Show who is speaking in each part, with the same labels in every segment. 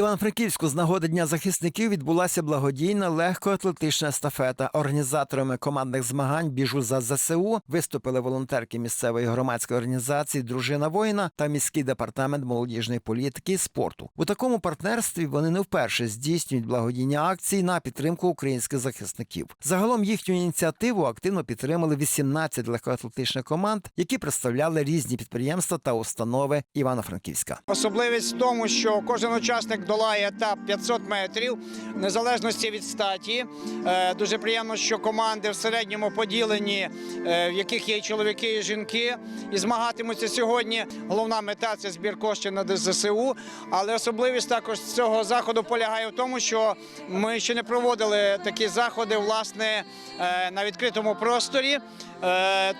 Speaker 1: Івано-Франківську з нагоди Дня захисників відбулася благодійна легкоатлетична естафета. Організаторами командних змагань Біжу за ЗСУ виступили волонтерки місцевої громадської організації Дружина воїна та міський департамент молодіжної політики і спорту. У такому партнерстві вони не вперше здійснюють благодійні акції на підтримку українських захисників. Загалом їхню ініціативу активно підтримали 18 легкоатлетичних команд, які представляли різні підприємства та установи Івано-Франківська.
Speaker 2: Особливість в тому, що кожен учасник долає етап 500 метрів, незалежності від статі. Е, Дуже приємно, що команди в середньому поділені, е, в яких є і чоловіки і жінки, і змагатимуться сьогодні. Головна мета це збір коштів на ДЗСУ. Але особливість також цього заходу полягає в тому, що ми ще не проводили такі заходи власне е, на відкритому просторі.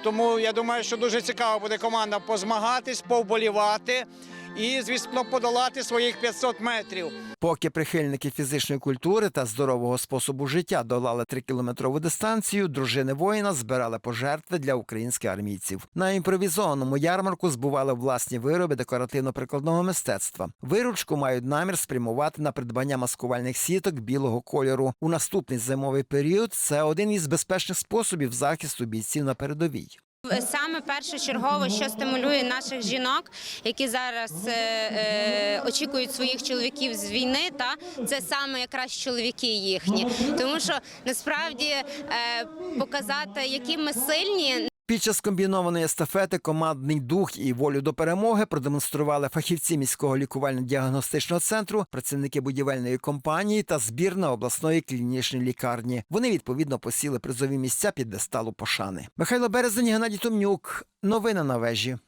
Speaker 2: Тому я думаю, що дуже цікаво буде команда позмагатись, повболівати і, звісно, подолати своїх 500 метрів.
Speaker 1: Поки прихильники фізичної культури та здорового способу життя долали трикілометрову дистанцію, дружини воїна збирали пожертви для українських армійців. На імпровізованому ярмарку збували власні вироби декоративно-прикладного мистецтва. Виручку мають намір спрямувати на придбання маскувальних сіток білого кольору. У наступний зимовий період це один із безпечних способів захисту бійців на передовій.
Speaker 3: Саме першочергово, що стимулює наших жінок, які зараз е, е, очікують своїх чоловіків з війни, та це саме якраз чоловіки їхні, тому що насправді е, показати, які ми сильні,
Speaker 1: Під час комбінованої естафети командний дух і волю до перемоги продемонстрували фахівці міського лікувально-діагностичного центру, працівники будівельної компанії та збірна обласної клінічної лікарні. Вони відповідно посіли призові місця під десталу пошани. Михайло Березень, Геннадій Томнюк. Новини на вежі.